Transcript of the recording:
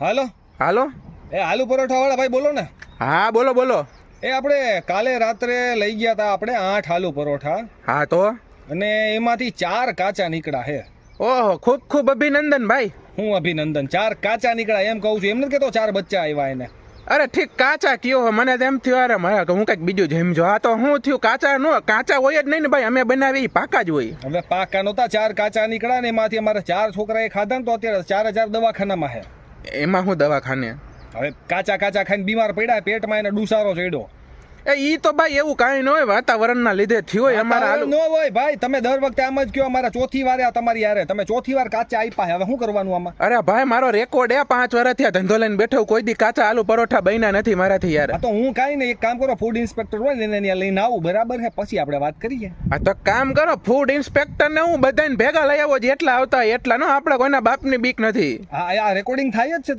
હાલો. હાલો? એ આલુ પરોઠા વાળા ભાઈ બોલો ને. હા બોલો બોલો. એ આપણે કાલે રાત્રે લઈ ગયા હતા આપણે આઠ આલુ પરોઠા. હા તો? અને એમાંથી ચાર કાચા નીકળ્યા હે ઓહો ખૂબ ખૂબ અભિનંદન ભાઈ. હું અભિનંદન. ચાર કાચા નીકળ્યા એમ કહું છું. એમ નથી કહેતો ચાર બચ્ચા આવ્યા એને. અરે ઠીક કાચા કયો મને તો એમ થયું અરે મારે હું કંઈક બીજું જેમ જો. આ તો હું થયું કાચા નો કાચા હોય જ નહીં ને ભાઈ. અમે બનાવી પાકા જ હોય. હવે પાકા નહોતા ચાર કાચા નીકળ્યા ને એમાંથી અમારે ચાર છોકરાએ ખાધા ને તો અત્યારે ચાર હજાર દવાખાનામાં હે એમાં હું દવાખાને? હવે કાચા કાચા ખાઈને બીમાર પડ્યા પેટમાં એને ડુસારો ચડ્યો. એ ઈ તો ભાઈ એવું કાંઈ ન હોય વાતાવરણના લીધે થયું હોય અમારા ન હોય ભાઈ તમે દર વખતે આમ જ કયો અમારા ચોથી વારે આ તમારી યારે તમે ચોથી વાર કાચા આપ્યા હવે શું કરવાનું આમાં? અરે ભાઈ મારો રેકોર્ડ એ પાંચ વાર થયા ધંધો લઈને બેઠો કોઈ દી કાચા આલુ પરોઠા બન્યા નથી મારાથી યાર. તો હું કાંઈ નહીં એક કામ કરો ફૂડ ઇન્સ્પેક્ટર હોય ને એને લઈને આવું બરાબર છે? પછી આપણે વાત કરીએ. આ તો કામ કરો ફૂડ ઇન્સ્પેક્ટર ને હું બધાને ભેગા લઈ આવો જેટલા આવતા એટલા. નો આપણે કોઈના બાપની બીક નથી. આ આ રેકોર્ડિંગ થાય જ છે